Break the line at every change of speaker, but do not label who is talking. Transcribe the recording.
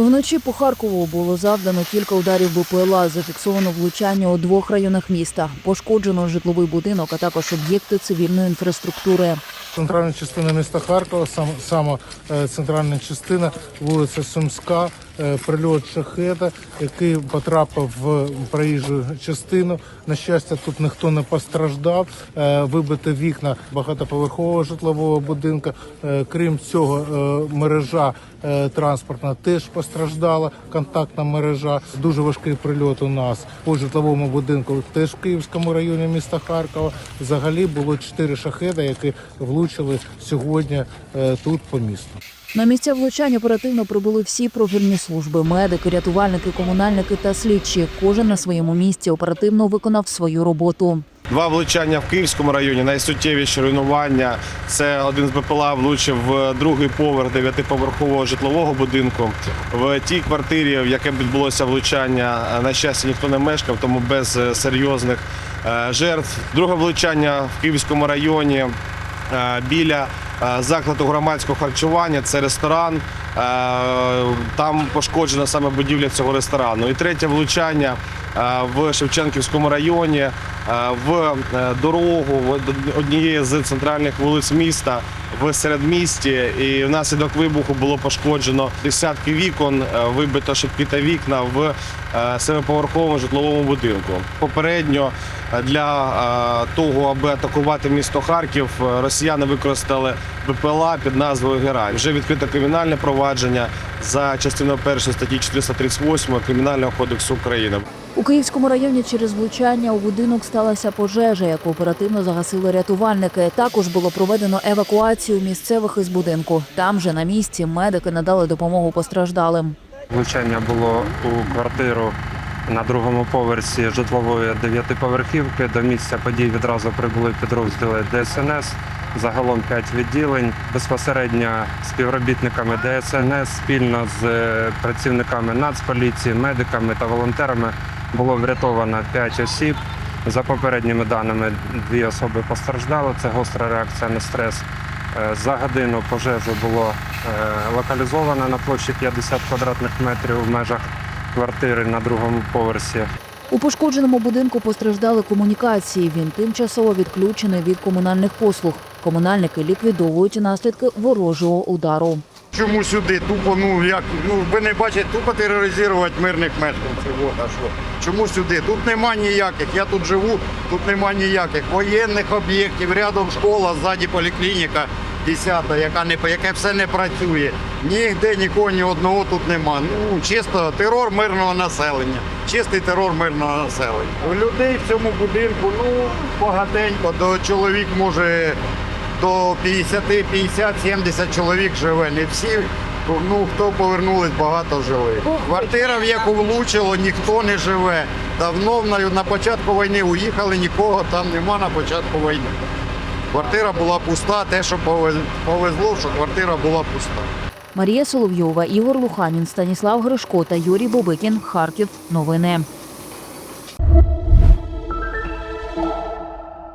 Вночі по Харкову було завдано кілька ударів БПЛА. Зафіксовано влучання у двох районах міста. Пошкоджено житловий будинок, а також об'єкти цивільної інфраструктури.
Центральна частина міста Харкова, сам, саме е, центральна частина, вулиця Сумська, прильот шахеда, який потрапив в проїжджу частину. На щастя, тут ніхто не постраждав. Е, Вибити вікна багатоповерхового житлового будинку. Е, Крім цього, е, мережа е, транспортна теж постраждала. Контактна мережа. Дуже важкий прильот у нас по житловому будинку, теж в Київському районі міста Харкова. Взагалі було чотири шахеда, які влучили сьогодні е, тут по місту.
На місця влучань оперативно прибули всі профільні медики, рятувальники, комунальники та слідчі. Кожен на своєму місці оперативно виконав свою роботу.
Два влучання в Київському районі. Найсуттєвіші руйнування. Це один з БПЛА влучив в другий поверх дев'ятиповерхового житлового будинку. В тій квартирі, в яке відбулося влучання, на щастя, ніхто не мешкав, тому без е, серйозних е, жертв. Друге влучання в Київському районі е, біля закладу громадського харчування. Це ресторан. Е, Там пошкоджена саме будівля цього ресторану. І третє влучання е, в Шевченківському районі е, в дорогу в однієї з центральних вулиць міста в середмісті. І внаслідок вибуху було пошкоджено десятки вікон, е, вибито шибки та вікна в е, семиповерховому житловому будинку. Попередньо е, для того, аби атакувати місто Харків, росіяни використали БПЛА під назвою Герань. Вже відкрито кримінальне провадження за частиною першої статті 438 Кримінального кодексу України.
У Київському районі через влучання у будинок сталася пожежа, яку оперативно загасили рятувальники. Також було проведено евакуацію місцевих із будинку. Там же на місці медики надали допомогу постраждалим.
Влучання було у квартиру на другому поверсі житлової дев'ятиповерхівки. До місця подій відразу прибули підрозділи ДСНС. Загалом 5 відділень. Безпосередньо співробітниками ДСНС спільно з е, працівниками Нацполіції, медиками та волонтерами було врятовано 5 осіб. За попередніми даними, дві особи постраждали. Це гостра реакція на стрес. Е, За годину пожежу було е, локалізовано на площі 50 квадратних метрів в межах квартири на другому поверсі.
У пошкодженому будинку постраждали комунікації. Він тимчасово відключений від комунальних послуг. Комунальники ліквідовують наслідки ворожого удару.
Чому сюди? Тупо, ну як, ну ви не бачите, тупо тероризувати мирних мешканців. От, а що? Чому сюди? Тут нема ніяких. Я тут живу, тут нема ніяких воєнних об'єктів, рядом школа, ззаді поліклініка 10, яка не яке все не працює. Нігде нікого, ні одного тут нема. Ну чисто терор мирного населення. Чистий терор мирного населення. У людей в цьому будинку ну багатенько, до чоловік може до 50, 50, 70 чоловік живе. Не всі, ну хто повернулись, багато жили. Квартира, в яку влучило, ніхто не живе. Давно на, на початку війни уїхали, нікого там нема на початку війни. Квартира була пуста, те, що повезло, що квартира була пуста.
Марія Соловйова, Ігор Луханін, Станіслав Гришко та Юрій Бобикін. Харків. Новини.